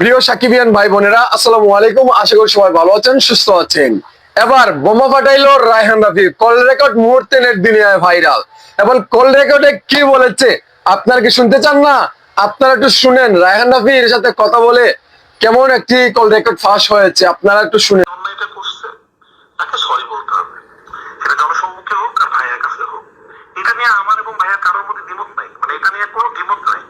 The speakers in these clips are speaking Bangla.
প্রিয় সাকিবিয়ান ভাই বোনেরা, আসসালামু আলাইকুম। আশা করি সবাই ভালো আছেন, সুস্থ আছেন। এবার বোমা ফাটাইলো রায়হান রাফি। কল রেকর্ড মুহূর্তে নেট দুনিয়ায় ভাইরাল এবং কল রেকর্ডে কি বলেছে, আপনারা কি শুনতে চান না? আপনারা একটু শুনেন। রায়হান রাফির সাথে কথা বলে কেমন একটি কল রেকর্ড ফাঁস হয়েছে, আপনারা একটু শুনেন অন্যায়টা করছে তাকে সরি বলতে হবে সেটা জনসম্মুখে হোক আর ভাইয়ের কাছে হোক এটা নিয়ে আমার এবং ভাইয়ের কারোর মধ্যে দ্বিমত নাই মানে এটা নিয়ে কোনো দ্বিমত নাই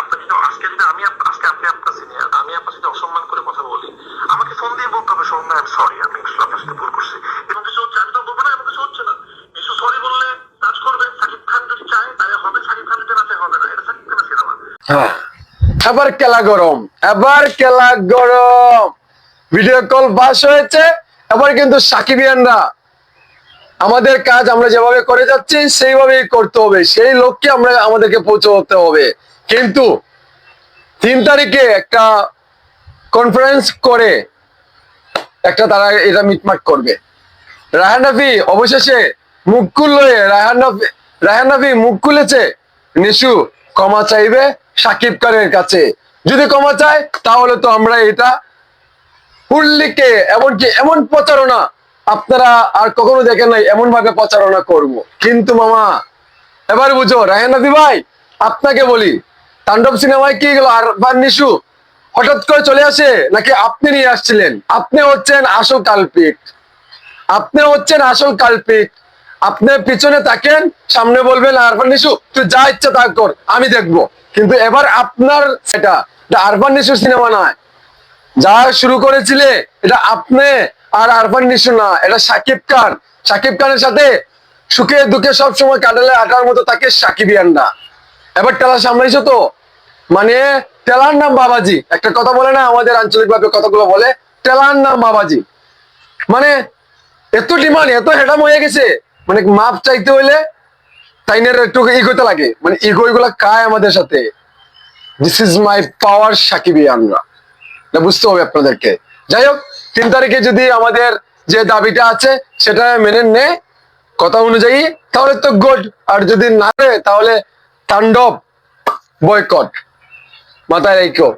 আপনি যদি আজকে যদি আমি আপ- আজকে আপনি আপনার সিনিয়র আমি আপনার সাথে অসম্মান করে কথা বলি আমাকে ফোন দিয়ে বলতে হবে সৌম্য আমি সরি আমি আসলে আপনার সাথে ভুল করছি এবং কিছু হচ্ছে আমি তো বলব না এমন কিছু হচ্ছে না কিছু সরি বললে কাজ করবে সাকিব খান যদি চায় তাহলে হবে সাকিব খান যদি না চায় হবে না এটা সাকিব খানের সিনেমা হ্যাঁ এবার খেলা গরম, এবার খেলা গরম। ভিডিও কল বাস হয়েছে, এবার কিন্তু সাকিবিয়ানরা আমাদের কাজ আমরা যেভাবে করে যাচ্ছি, সেইভাবেই করতে হবে। সেই লক্ষ্যে আমরা আমাদেরকে পৌঁছতে হবে। কিন্তু তিন তারিখে একটা কনফারেন্স করে একটা তারা এটা মিটমাট করবে। রায়হান অবশেষে মুখ খুললো রায়হান রাফি, রায়হান মুখ খুলেছে? নিশু ক্ষমা চাইবে সাকিব খানের কাছে। যদি ক্ষমা চায়, তাহলে তো আমরা এটা উল্লিকে এমনকি এমন প্রচারণা আপনারা আর কখনো দেখেন নাই এমন ভাবে প্রচারণা করব। কিন্তু মামা, এবার বুঝো, রায়হান রাফি ভাই, আপনাকে বলি, তাণ্ডব সিনেমায় কি গেল? আর নিশু, হঠাৎ করে চলে আসে? নাকি আপনি নিয়ে আসছিলেন? আপনি হচ্ছেন আসল কাল্পিক। আপনি হচ্ছেন আসল কাল্পিক। আপনি পিছনে থাকেন, সামনে বলবেন, আরফান নিশু, তুই যা ইচ্ছা তা কর, আমি দেখব। কিন্তু এবার আপনার এটা আরফান নিশু সিনেমা নয়। যা শুরু করেছিলে, এটা আপনি আর আরফান নিশু না, এটা সাকিব খান। সাকিব খানের সাথে সুখে দুঃখে সব সময় কাটালে আটার মতো তাকে সাকিবিয়ানরা এবার টেলা সামলাইছো তো। মানে টেলার নাম বাবাজি। একটা কথা বলে না, আমাদের আঞ্চলিক ভাবে কথাগুলো বলে, টেলার নাম বাবাজি। মানে এত ডিমান্ড, এত হেডাম হয়ে গেছে। মানে মাপ চাইতে হইলে তাইনের একটু ইগোতে লাগে। মানে ইগো এগুলা কায় আমাদের সাথে। দিস ইজ মাই পাওয়ার সাকিবিয়ানরা এটা বুঝতে হবে আপনাদেরকে। যাই হোক, তিন তারিখে যদি আমাদের যে দাবিটা আছে, সেটা মেনে নেয় কথা অনুযায়ী, তাহলে তো গুড আর যদি না তাহলে তাণ্ডব বয়কট মাথায় রেখো।